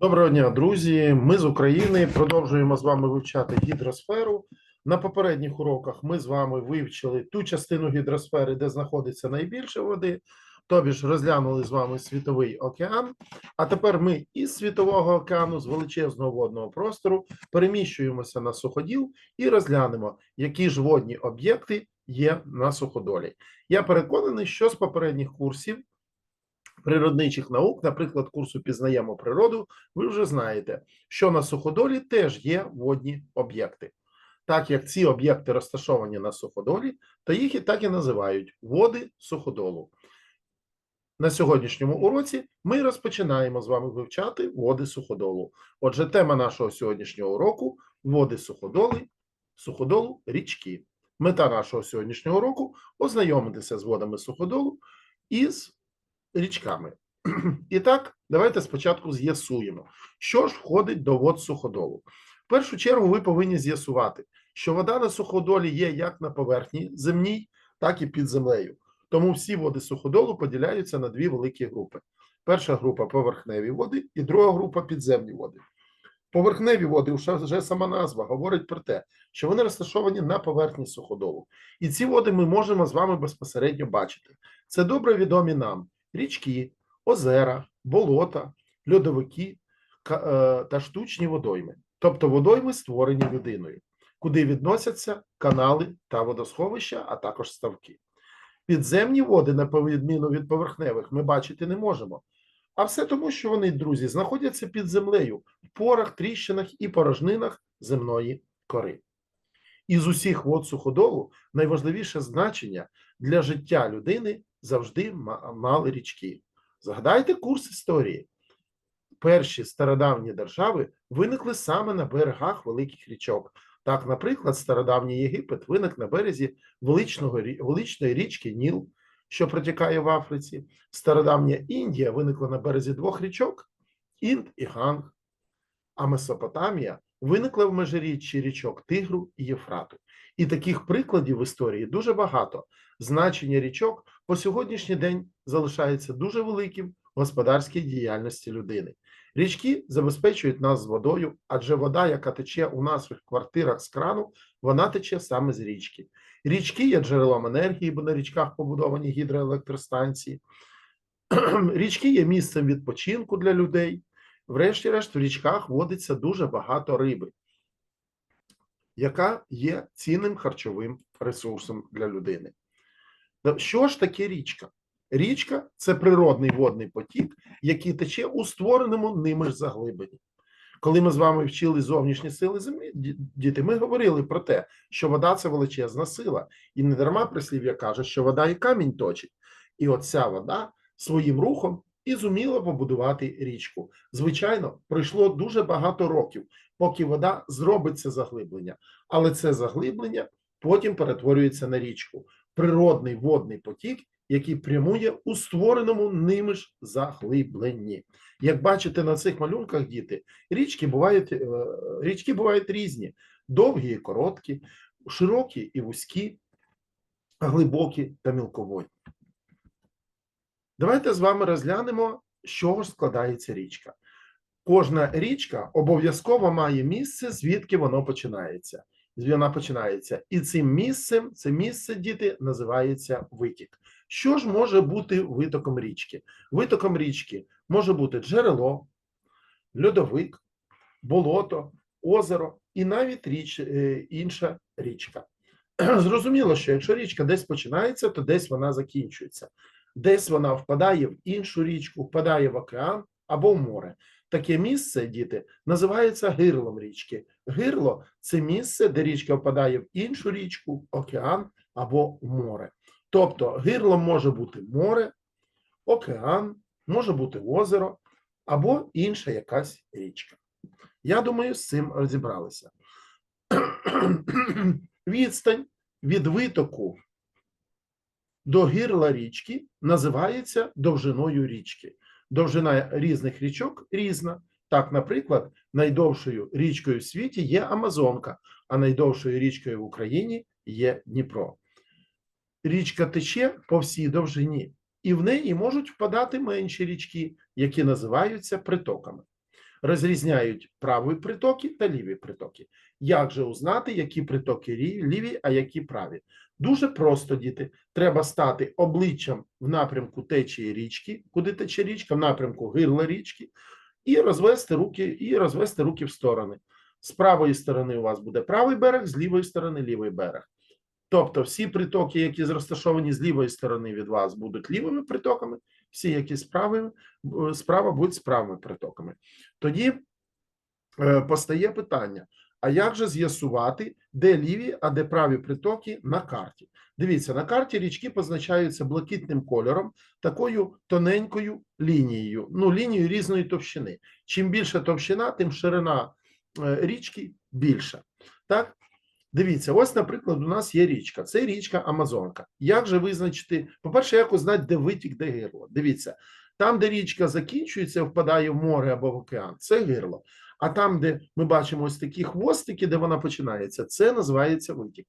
Доброго дня, друзі. Ми з України продовжуємо з вами вивчати гідросферу. На попередніх уроках ми з вами вивчили ту частину гідросфери, де знаходиться найбільше води, тобі ж розглянули з вами світовий океан. А тепер ми із світового океану, з величезного водного простору, переміщуємося на суходіл і розглянемо, які ж водні об'єкти є на суходолі. Я переконаний, що з попередніх курсів природничих наук, наприклад, курсу Пізнаємо природу, ви вже знаєте, що на суходолі теж є водні об'єкти. Так як ці об'єкти розташовані на суходолі, то їх і так і називають води суходолу. На сьогоднішньому уроці ми розпочинаємо з вами вивчати води суходолу. Отже, тема нашого сьогоднішнього уроку води суходоли, суходолу річки. Мета нашого сьогоднішнього уроку ознайомитися з водами суходолу із річками. І так, давайте спочатку з'ясуємо, що ж входить до вод суходолу. В першу чергу ви повинні з'ясувати, що вода на суходолі є як на поверхні земній, так і під землею. Тому всі води суходолу поділяються на дві великі групи. Перша група поверхневі води, і друга група підземні води. Поверхневі води, вже, сама назва говорить про те, що вони розташовані на поверхні суходолу. І ці води ми можемо з вами безпосередньо бачити. Це добре відомі нам річки, озера, болота, льодовики е, та штучні водойми, тобто водойми, створені людиною, куди відносяться канали та водосховища, а також ставки. Підземні води, на відміну від поверхневих, ми бачити не можемо. А все тому, що вони, друзі, знаходяться під землею в порах, тріщинах і порожнинах земної кори. Із усіх вод суходолу найважливіше значення для життя людини завжди мали річки. Згадайте курс історії. Перші стародавні держави виникли саме на берегах великих річок. Так, наприклад, стародавній Єгипет виник на березі величного, величної річки Ніл, що протікає в Африці. Стародавня Індія виникла на березі двох річок Інд і Ганг. А Месопотамія виникла в межиріччі річок Тигру і Єфрату. І таких прикладів в історії дуже багато. Значення річок по сьогоднішній день залишається дуже великим в господарській діяльності людини. Річки забезпечують нас з водою, адже вода, яка тече у наших квартирах з крану, вона тече саме з річки. Річки є джерелом енергії, бо на річках побудовані гідроелектростанції. Річки є місцем відпочинку для людей. Врешті-решт, в річках водиться дуже багато риби, яка є цінним харчовим ресурсом для людини. Що ж таке річка? Річка це природний водний потік, який тече у створеному ними ж заглибині. Коли ми з вами вчили зовнішні сили землі, діти, ми говорили про те, що вода це величезна сила, і не дарма прислів'я каже, що вода і камінь точить. І оця вода своїм рухом і зуміла побудувати річку. Звичайно, пройшло дуже багато років, поки вода зробить це заглиблення, але це заглиблення потім перетворюється на річку. Природний водний потік, який прямує у створеному ними ж заглибленні. Як бачите на цих малюнках, діти, річки бувають, е, річки бувають різні: довгі і короткі, широкі і вузькі, глибокі та мілководні. Давайте з вами розглянемо, з чого ж складається річка. Кожна річка обов'язково має місце, звідки воно починається. Вона починається. І цим місцем, це місце, діти, називається витік. Що ж може бути витоком річки? Витоком річки може бути джерело, льодовик, болото, озеро і навіть річ, е, інша річка. Зрозуміло, що якщо річка десь починається, то десь вона закінчується. Десь вона впадає в іншу річку, впадає в океан або в море. Таке місце, діти, називається гирлом річки. Гирло це місце, де річка впадає в іншу річку, океан або море. Тобто гирлом може бути море, океан, може бути озеро або інша якась річка. Я думаю, з цим розібралися. Відстань від витоку до гирла річки називається довжиною річки. Довжина різних річок різна. Так, наприклад, найдовшою річкою в світі є Амазонка, а найдовшою річкою в Україні є Дніпро. Річка тече по всій довжині, і в неї можуть впадати менші річки, які називаються притоками. розрізняють праві притоки та ліві притоки. Як же узнати, які притоки ліві, а які праві? Дуже просто, діти. Треба стати обличчям в напрямку течії річки, куди тече річка, в напрямку гирла річки, і розвести руки, і розвести руки в сторони. З правої сторони у вас буде правий берег, з лівої сторони лівий берег. Тобто всі притоки, які розташовані з лівої сторони від вас, будуть лівими притоками, всі, які з е, справа будуть з правими притоками. Тоді е, постає питання: а як же з'ясувати, де ліві, а де праві притоки на карті? Дивіться, на карті річки позначаються блакитним кольором, такою тоненькою лінією, ну, лінією різної товщини. Чим більша товщина, тим ширина е, річки більша. Так? Дивіться, ось, наприклад, у нас є річка. Це річка Амазонка. Як же визначити? По-перше, як узнати, де витік, де гирло? Дивіться, там, де річка закінчується, впадає в море або в океан, це гирло. А там, де ми бачимо ось такі хвостики, де вона починається, це називається витік.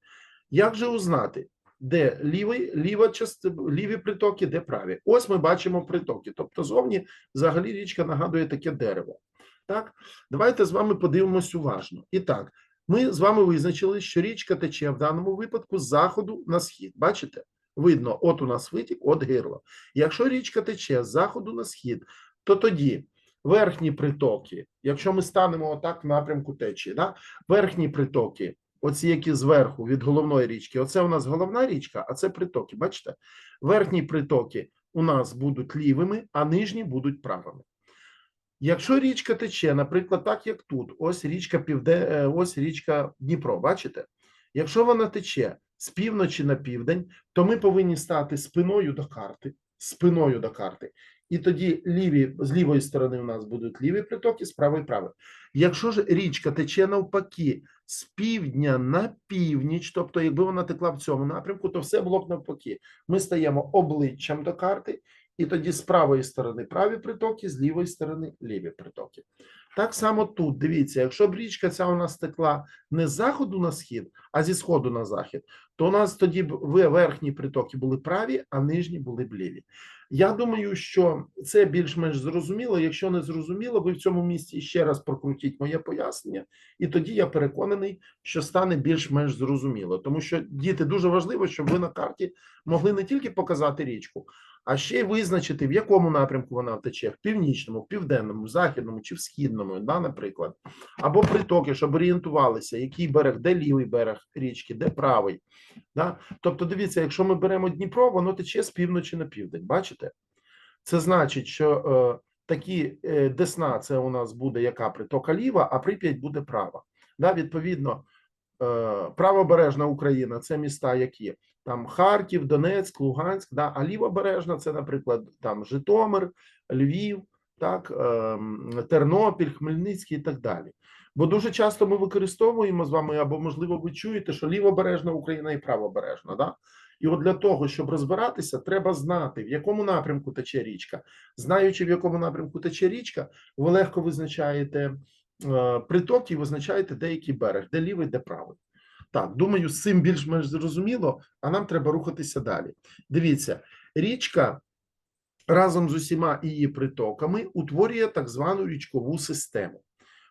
Як же узнати, де лівий, ліва частина, ліві притоки, де праві? Ось ми бачимо притоки. Тобто, зовні взагалі річка нагадує таке дерево. Так, давайте з вами подивимось уважно. І так, ми з вами визначили, що річка тече в даному випадку з заходу на схід. Бачите? Видно, от у нас витік, от гирло. Якщо річка тече з заходу на схід, то тоді верхні притоки, якщо ми станемо отак в напрямку течії, да? верхні притоки, оці які зверху від головної річки, оце у нас головна річка, а це притоки. Бачите? Верхні притоки у нас будуть лівими, а нижні будуть правими. Якщо річка тече, наприклад, так як тут, ось річка Півде, е, ось річка Дніпро, бачите? Якщо вона тече з півночі на південь, то ми повинні стати спиною до карти, спиною до карти. І тоді ліві, з лівої сторони у нас будуть ліві притоки, з правої праві. Якщо ж річка тече навпаки з півдня на північ, тобто якби вона текла в цьому напрямку, то все було б навпаки. Ми стаємо обличчям до карти, і тоді з правої сторони праві притоки, з лівої сторони ліві притоки. Так само тут, дивіться, якщо б річка ця у нас текла не з заходу на схід, а зі сходу на захід, то у нас тоді б верхні притоки були праві, а нижні були б ліві. Я думаю, що це більш-менш зрозуміло. Якщо не зрозуміло, ви в цьому місці ще раз прокрутіть моє пояснення, і тоді я переконаний, що стане більш-менш зрозуміло. Тому що діти дуже важливо, щоб ви на карті могли не тільки показати річку, а ще й визначити, в якому напрямку вона тече: в північному, в південному, в західному чи в східному, да, наприклад, або притоки, щоб орієнтувалися, який берег, де лівий берег річки, де правий. Да? Тобто, дивіться, якщо ми беремо Дніпро, воно тече з півночі на південь. Бачите? Це значить, що е, такі е, Десна це у нас буде яка притока ліва, а Прип'ять буде права. Да? Відповідно, е, правобережна Україна це міста, які там Харків, Донецьк, Луганськ, да? а лівобережна це, наприклад, там Житомир, Львів, так, ем, Тернопіль, Хмельницький і так далі. Бо дуже часто ми використовуємо з вами, або можливо, ви чуєте, що лівобережна Україна і правобережна. Да? І от для того, щоб розбиратися, треба знати, в якому напрямку тече річка. Знаючи, в якому напрямку тече річка, ви легко визначаєте е, приток і визначаєте деякий берег, де лівий, де правий. Так, думаю, з цим більш-менш зрозуміло, а нам треба рухатися далі. Дивіться, річка разом з усіма її притоками утворює так звану річкову систему.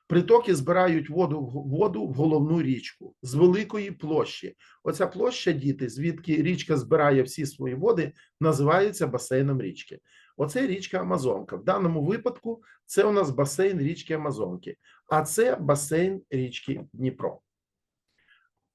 Притоки збирають воду воду в головну річку з великої площі. Оця площа, діти, звідки річка збирає всі свої води, називається басейном річки. Оце річка Амазонка. В даному випадку це у нас басейн річки Амазонки, а це басейн річки Дніпро.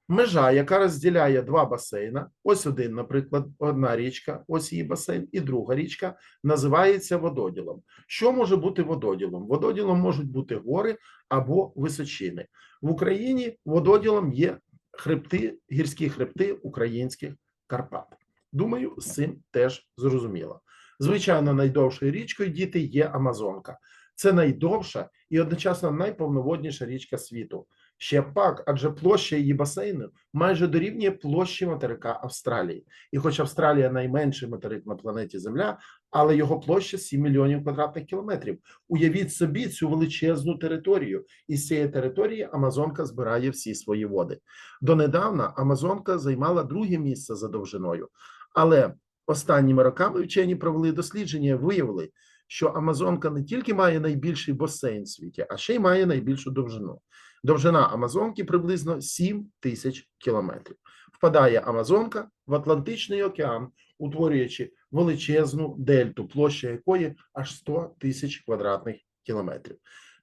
Межа, яка розділяє два басейна, ось один, наприклад, одна річка, ось її басейн, і друга річка називається вододілом. Що може бути вододілом? Вододілом можуть бути гори або височини. В Україні вододілом є хребти, гірські хребти українських Карпат. Думаю, з цим теж зрозуміло. Звичайно, найдовшою річкою діти є Амазонка. Це найдовша і одночасно найповноводніша річка світу. Ще пак, адже площа її басейну майже дорівнює площі материка Австралії. І хоч Австралія найменший материк на планеті Земля, але його площа 7 мільйонів квадратних кілометрів. Уявіть собі цю величезну територію, і з цієї території Амазонка збирає всі свої води. Донедавна Амазонка займала друге місце за довжиною, але останніми роками вчені провели дослідження, і виявили, що Амазонка не тільки має найбільший басейн в світі, а ще й має найбільшу довжину. Довжина Амазонки приблизно 7 тисяч кілометрів. Впадає Амазонка в Атлантичний океан, утворюючи величезну дельту, площа якої аж 100 тисяч квадратних кілометрів.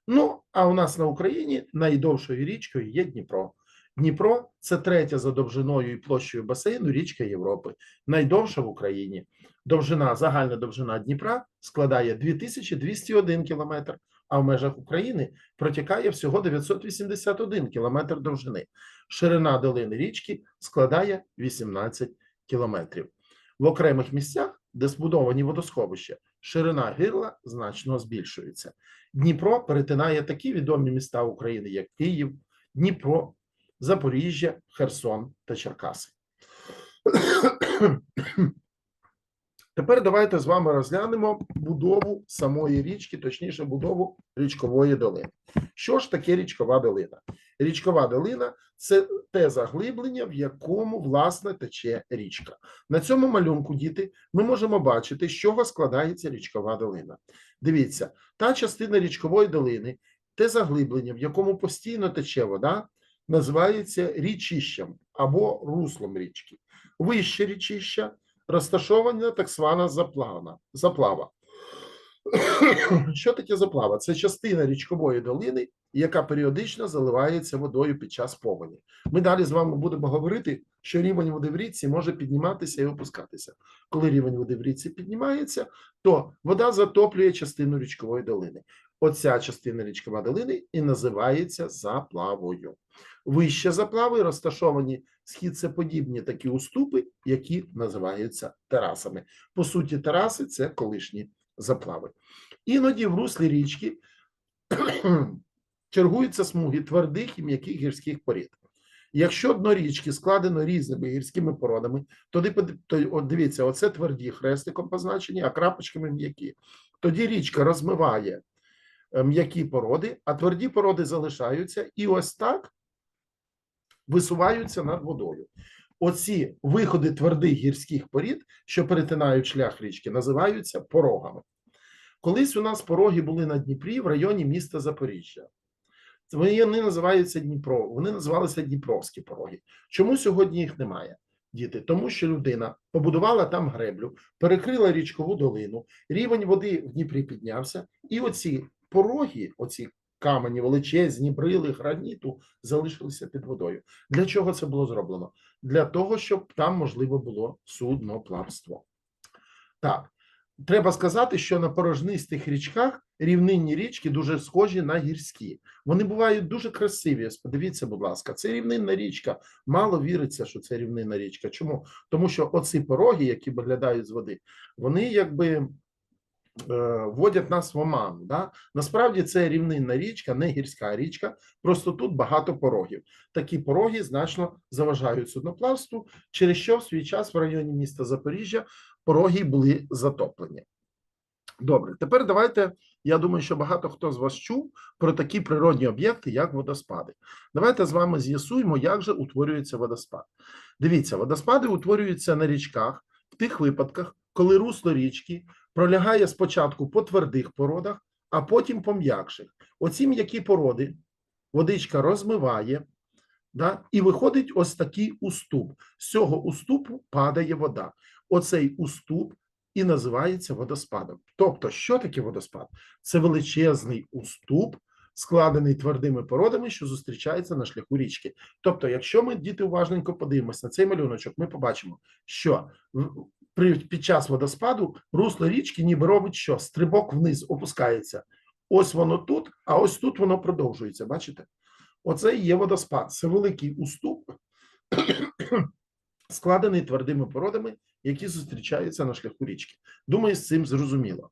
Ну, а у нас на Україні найдовшою річкою є Дніпро. Дніпро це третя за довжиною і площею басейну річка Європи, найдовша в Україні. Довжина, загальна довжина Дніпра складає 2201 кілометр, а в межах України протікає всього 981 кілометр довжини. Ширина долини річки складає 18 кілометрів. В окремих місцях, де збудовані водосховища, ширина гирла значно збільшується. Дніпро перетинає такі відомі міста України, як Київ, Дніпро, Запоріжжя, Херсон та Черкаси. Тепер давайте з вами розглянемо будову самої річки, точніше, будову річкової долини. Що ж таке річкова долина? Річкова долина це те заглиблення, в якому власне тече річка. На цьому малюнку, діти, ми можемо бачити, з чого складається річкова долина. Дивіться, та частина річкової долини, те заглиблення, в якому постійно тече вода, називається річищем або руслом річки. Вище річища розташована так звана заплава. заплава. Що таке заплава? Це частина річкової долини, яка періодично заливається водою під час повені. Ми далі з вами будемо говорити, що рівень води в річці може підніматися і опускатися. Коли рівень води в річці піднімається, то вода затоплює частину річкової долини. Оця частина річкової долини і називається заплавою. Вище заплави розташовані східцеподібні такі уступи, які називаються терасами. По суті, тераси це колишні заплави. Іноді в руслі річки чергуються смуги твердих і м'яких гірських порід. Якщо дно річки складено різними гірськими породами, тоді то, от дивіться, оце тверді хрестиком позначені, а крапочками м'які. Тоді річка розмиває е, м'які породи, а тверді породи залишаються, і ось так висуваються над водою. Оці виходи твердих гірських порід, що перетинають шлях річки, називаються порогами. Колись у нас пороги були на Дніпрі в районі міста Запоріжжя. Вони називаються Дніпро, вони називалися Дніпровські пороги. Чому сьогодні їх немає? Діти, тому що людина побудувала там греблю, перекрила річкову долину, рівень води в Дніпрі піднявся, і оці пороги, оці камені величезні, брили граніту залишилися під водою. Для чого це було зроблено? Для того, щоб там можливо було судноплавство. Так, треба сказати, що на порожнистих річках рівнинні річки дуже схожі на гірські. Вони бувають дуже красиві. Подивіться, будь ласка, це рівнинна річка. Мало віриться, що це рівнинна річка. Чому? Тому що оці пороги, які виглядають з води, вони якби вводять нас в оману. Да? Насправді це рівнинна річка, не гірська річка. Просто тут багато порогів. Такі пороги значно заважають судноплавству, через що в свій час в районі міста Запоріжжя пороги були затоплені. Добре, тепер давайте. Я думаю, що багато хто з вас чув про такі природні об'єкти, як водоспади. Давайте з вами з'ясуємо, як же утворюється водоспад. Дивіться, водоспади утворюються на річках в тих випадках, коли русло річки пролягає спочатку по твердих породах, а потім по м'якших. Оці м'які породи водичка розмиває, да, і виходить ось такий уступ. З цього уступу падає вода. Оцей уступ і називається водоспадом. Тобто, що таке водоспад? Це величезний уступ, складений твердими породами, що зустрічається на шляху річки. Тобто, якщо ми діти уважненько подивимося на цей малюночок, ми побачимо, що при під час водоспаду русло річки ніби робить що? Стрибок вниз опускається. Ось воно тут, а ось тут воно продовжується. Бачите? Оце і є водоспад. Це великий уступ, складений твердими породами, які зустрічаються на шляху річки. Думаю, з цим зрозуміло.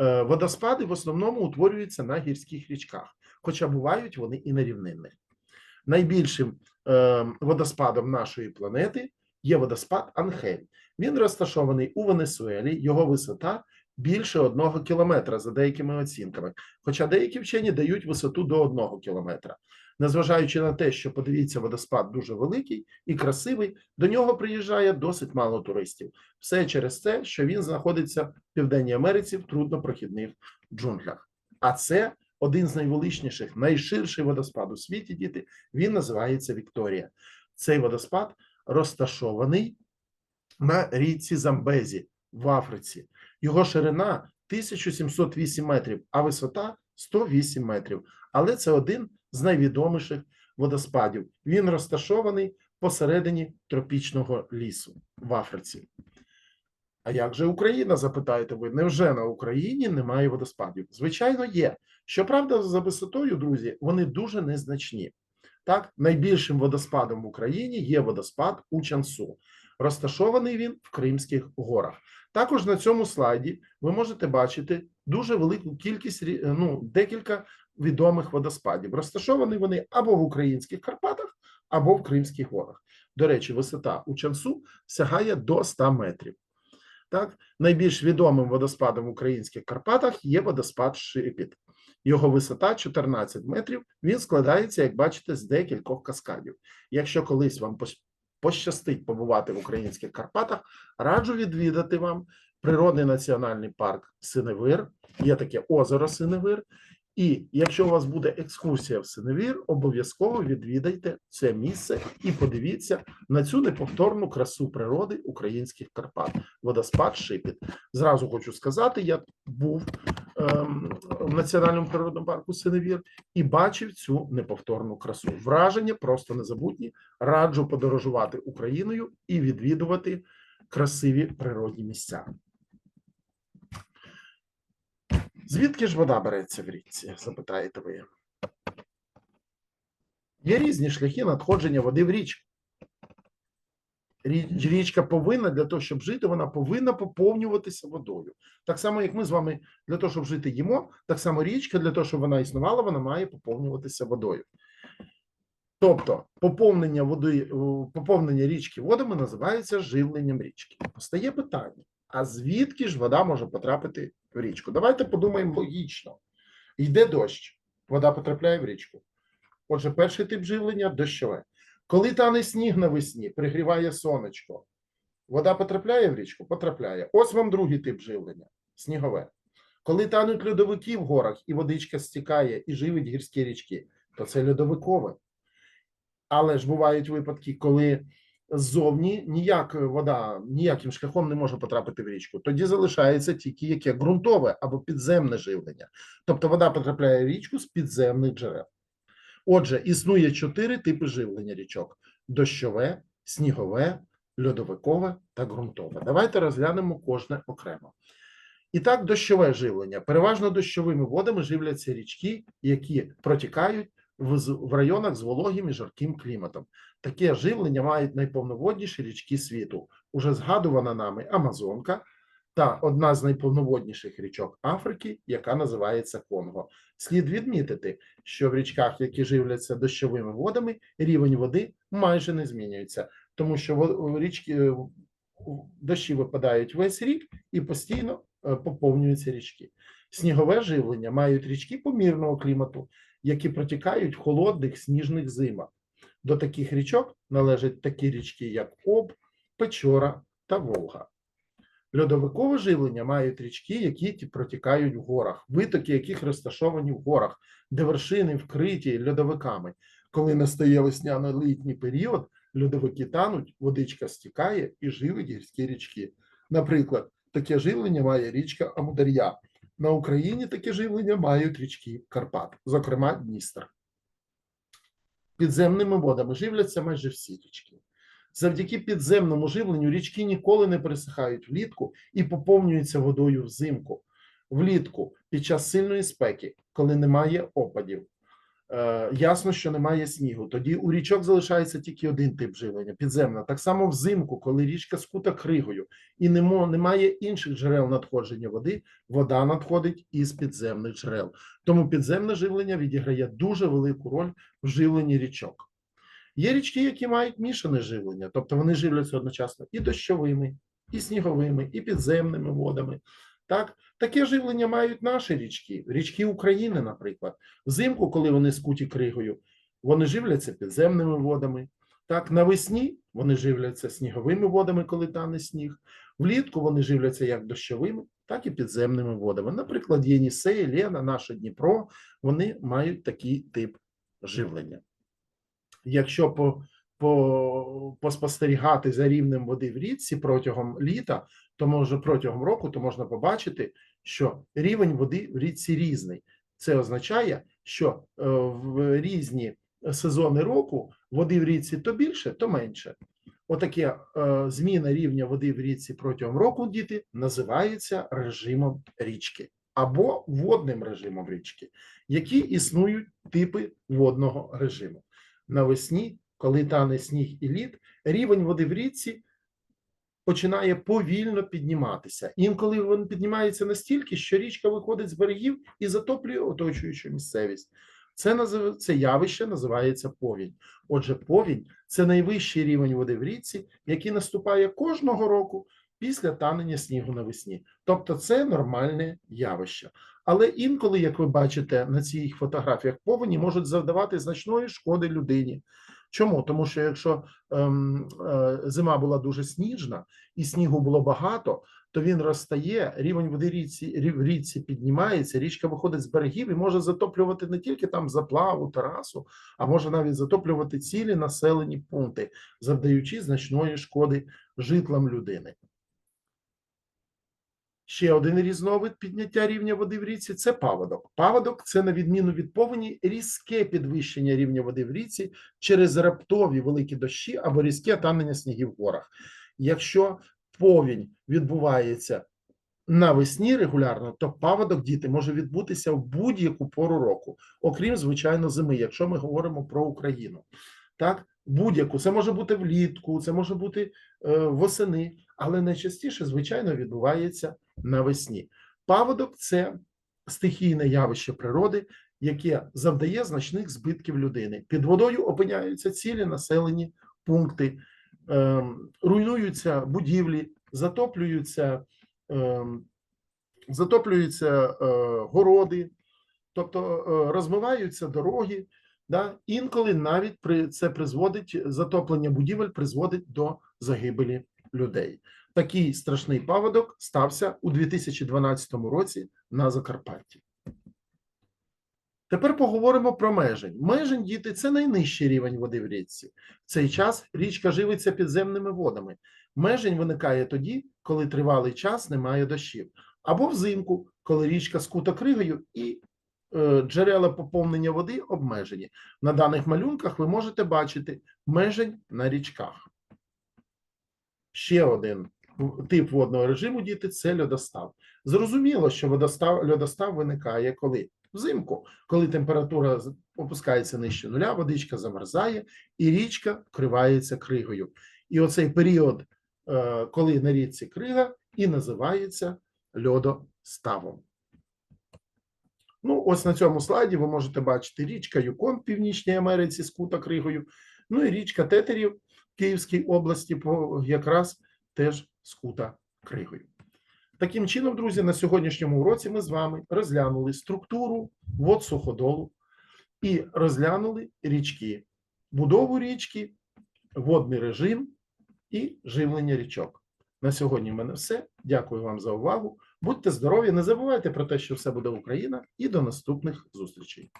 Е, Водоспади в основному утворюються на гірських річках, хоча бувають вони і на рівнинних. Найбільшим е, водоспадом нашої планети є водоспад Анхель. Він розташований у Венесуелі, його висота більше одного кілометра за деякими оцінками. Хоча деякі вчені дають висоту до одного кілометра. Незважаючи на те, що подивіться, водоспад дуже великий і красивий, до нього приїжджає досить мало туристів. Все через те, що він знаходиться в Південній Америці в труднопрохідних джунглях. А це один з найвеличніших, найширший водоспад у світі. Діти він називається Вікторія. Цей водоспад розташований на річці Замбезі в Африці. Його ширина 1708 метрів, а висота 108 метрів. Але це один з найвідоміших водоспадів. Він розташований посередині тропічного лісу в Африці. А як же Україна, запитаєте ви? Невже на Україні немає водоспадів? Звичайно, є. Щоправда, за висотою, друзі, вони дуже незначні. Так, найбільшим водоспадом в Україні є водоспад Учансу. Розташований він в Кримських горах. Також на цьому слайді ви можете бачити дуже велику кількість ну, декілька відомих водоспадів. Розташовані вони або в українських Карпатах, або в Кримських горах. До речі, висота Учансу сягає до 100 метрів. Так, найбільш відомим водоспадом в українських Карпатах є водоспад Шипіт. Його висота 14 метрів. Він складається, як бачите, з декількох каскадів. Якщо колись вам пощастить побувати в українських Карпатах, раджу відвідати вам природний національний парк Синевир. Є таке озеро Синевир. І якщо у вас буде екскурсія в Синевір, обов'язково відвідайте це місце і подивіться на цю неповторну красу природи українських Карпат. Водоспад Шипіт. Зразу хочу сказати, я був в національному природному парку Синевір і бачив цю неповторну красу. Враження просто незабутні. Раджу подорожувати Україною і відвідувати красиві природні місця. Звідки ж вода береться в річці? Запитаєте ви. Є різні шляхи надходження води в річку. Річ- Річка повинна для того, щоб жити, вона повинна поповнюватися водою. Так само, як ми з вами для того, щоб жити, їмо, так само річка для того, щоб вона існувала, вона має поповнюватися водою. Тобто, поповнення води, поповнення річки водами називається живленням річки. Постає питання: а звідки ж вода може потрапити в річку? Давайте подумаємо логічно. Йде дощ, вода потрапляє в річку. Отже, перший тип живлення дощове. Коли тане сніг навесні, пригріває сонечко, вода потрапляє в річку? Потрапляє. Ось вам другий тип живлення снігове. Коли тануть льодовики в горах і водичка стікає і живить гірські річки, то це льодовикове. Але ж бувають випадки, коли ззовні ніяк вода ніяким шляхом не може потрапити в річку. Тоді залишається тільки яке ґрунтове або підземне живлення. Тобто вода потрапляє в річку з підземних джерел. Отже, існує чотири типи живлення річок: дощове, снігове, льодовикове та ґрунтове. Давайте розглянемо кожне окремо. І так, дощове живлення. Переважно дощовими водами живляться річки, які протікають в, районах з вологим і жарким кліматом. Таке живлення мають найповноводніші річки світу. Уже згадувана нами Амазонка та одна з найповноводніших річок Африки, яка називається Конго. Слід відмітити, що в річках, які живляться дощовими водами, рівень води майже не змінюється, тому що річки е, дощі випадають весь рік і постійно е, поповнюються річки. Снігове живлення мають річки помірного клімату, які протікають в холодних сніжних зимах. До таких річок належать такі річки, як Об, Печора та Волга. Льодовикове живлення мають річки, які протікають в горах, витоки яких розташовані в горах, де вершини вкриті льодовиками. Коли настає весняно-літній період, льодовики тануть, водичка стікає і живить гірські річки. Наприклад, таке живлення має річка Амудар'я. На Україні таке живлення мають річки Карпат, зокрема Дністр. Підземними водами живляться майже всі річки. Завдяки підземному живленню річки ніколи не пересихають влітку і поповнюються водою взимку. Влітку під час сильної спеки, коли немає опадів, е, ясно, що немає снігу. Тоді у річок залишається тільки один тип живлення підземне. Так само взимку, коли річка скута кригою і немає інших джерел надходження води, вода надходить із підземних джерел. Тому підземне живлення відіграє дуже велику роль в живленні річок. Є річки, які мають мішане живлення, тобто вони живляться одночасно і дощовими, і сніговими, і підземними водами. Так, таке живлення мають наші річки, річки України, наприклад. Взимку, коли вони скуті кригою, вони живляться підземними водами. Так, навесні вони живляться сніговими водами, коли тане сніг. Влітку вони живляться як дощовими, так і підземними водами. Наприклад, Єнісей, Лена, наше Дніпро, вони мають такий тип живлення. Якщо по, по, поспостерігати за рівнем води в річці протягом літа, то може протягом року, то можна побачити, що рівень води в річці різний. Це означає, що е, в різні сезони року води в річці то більше, то менше. Отаке е, зміна рівня води в річці протягом року діти називається режимом річки або водним режимом річки, які існують типи водного режиму. Навесні, коли тане сніг і лід, рівень води в річці починає повільно підніматися. Інколи він піднімається настільки, що річка виходить з берегів і затоплює оточуючу місцевість. Це назив... це явище називається повінь. Отже, повінь це найвищий рівень води в річці, який наступає кожного року після танення снігу навесні. Тобто, це нормальне явище. Але інколи, як ви бачите на цих фотографіях, повені можуть завдавати значної шкоди людині. Чому? Тому що якщо ем, е, зима була дуже сніжна і снігу було багато, то він розтає, рівень води річці, в річці піднімається, річка виходить з берегів і може затоплювати не тільки там заплаву, терасу, а може навіть затоплювати цілі населені пункти, завдаючи значної шкоди житлам людини. Ще один різновид підняття рівня води в річці це паводок. Паводок це, на відміну від повені, різке підвищення рівня води в річці через раптові великі дощі або різке танення снігів в горах. Якщо повінь відбувається навесні регулярно, то паводок діти може відбутися в будь-яку пору року, окрім звичайно зими, якщо ми говоримо про Україну. Так, будь-яку це може бути влітку, це може бути е, восени, але найчастіше, звичайно, відбувається навесні. Паводок це стихійне явище природи, яке завдає значних збитків людини. Під водою опиняються цілі населені пункти, ем, руйнуються будівлі, затоплюються, ем, затоплюються е, городи, тобто е, розмиваються дороги. Да? Інколи навіть при це призводить затоплення будівель, призводить до загибелі людей. Такий страшний паводок стався у 2012 році на Закарпатті. Тепер поговоримо про межень. Межень, діти, це найнижчий рівень води в річці. В цей час річка живиться підземними водами. Межень виникає тоді, коли тривалий час немає дощів, або взимку, коли річка скута кригою і е, джерела поповнення води обмежені. На даних малюнках ви можете бачити межень на річках. Ще один тип водного режиму діти це льодостав. Зрозуміло, що водостав, льодостав виникає коли взимку, коли температура опускається нижче нуля, водичка замерзає і річка вкривається кригою. І оцей період, е, коли на річці крига, і називається льодоставом. Ну, ось на цьому слайді ви можете бачити річка Юкон в Північній Америці скута кригою, ну і річка Тетерів Київській області якраз теж скута кригою. Таким чином, друзі, на сьогоднішньому уроці ми з вами розглянули структуру вод суходолу і розглянули річки, будову річки, водний режим і живлення річок. На сьогодні в мене все. Дякую вам за увагу. Будьте здорові, не забувайте про те, що все буде Україна, і до наступних зустрічей.